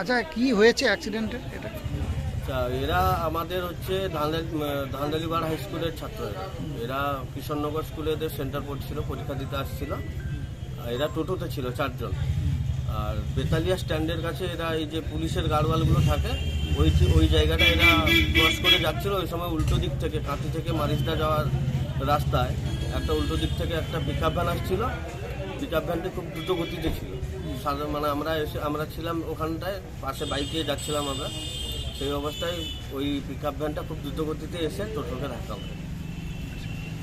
আচ্ছা কি হয়েছে অ্যাক্সিডেন্টে এটা? এরা আমাদের হচ্ছে ধানদালি ধানদালিবাড় হাই স্কুলের ছাত্র এরা। কিশোরনগর স্কুলে এদের সেন্টার পড়ছিল, পরীক্ষা দিতে আসছিল। এরা টোটোতে ছিল চারজন। আর বেতালিয়া স্ট্যান্ডের কাছে এরা এই যে পুলিশের গাড়ওয়ালগুলো থাকে, ওই ওই জায়গাটা এরা ক্রস করে যাচ্ছিল, ওই সময় উল্টো দিক থেকে, কাঁথি থেকে মারিসদা যাওয়ার রাস্তায় একটা উল্টো দিক থেকে একটা পিক আপ ভ্যান আসছিল। পিক আপ ভ্যানটি খুব দ্রুত গতিতে ছিল। সাধারণ মানে আমরা এসে আমরা ছিলাম ওখানটায়, পাশে বাইকে যাচ্ছিলাম আমরা। সেই অবস্থায় ওই পিক আপ ভ্যানটা খুব দ্রুত গতিতে এসে টোটোকে ধাক্কা মারে।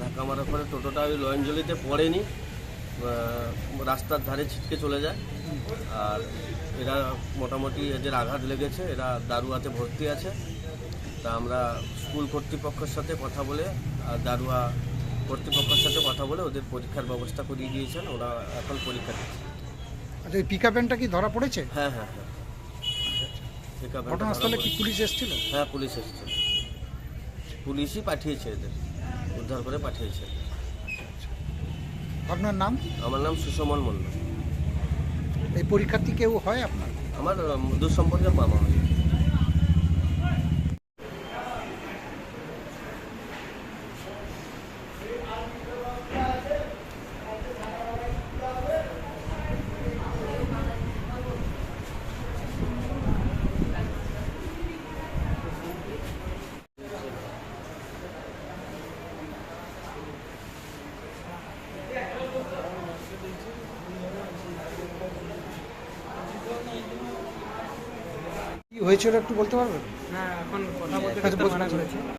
ধাক্কা মারার পরে টোটোটা ওই লয়ঞ্জলিতে পড়েনি। রাস্তার ধারে ছিটকে চলে যায়। আর এরা মোটামুটি এদের আঘাত লেগেছে, এরা দারুয়াতে ভর্তি আছে। তা আমরা স্কুল কর্তৃপক্ষের সাথে কথা বলে, আর দারুয়া কর্তৃপক্ষের সাথে কথা বলে ওদের পরীক্ষার ব্যবস্থা করিয়ে দিয়েছেন। ওরা এখন পরীক্ষা দিচ্ছে। আচ্ছা এই পিক ভ্যানটা কি ধরা পড়েছে? হ্যাঁ হ্যাঁ হ্যাঁ। Pick up van টা ঘটনাস্থলে ধরা কি পুলিশ এসেছিল? হ্যাঁ পুলিশ এসেছে পুলিশই পাঠিয়েছে এদের। উদ্ধার করে পাঠিয়েছে। আপনার নাম? আমার নাম সুষমন মন্ডল এই পরীক্ষার্থী কেউ হয় আপনার? আমার উম, দূর সম্পর্কে মামা হয় হয়েছিল একটু বলতে পারবেন? না এখন কথা বলতে করতে বলতে মানা করেছে।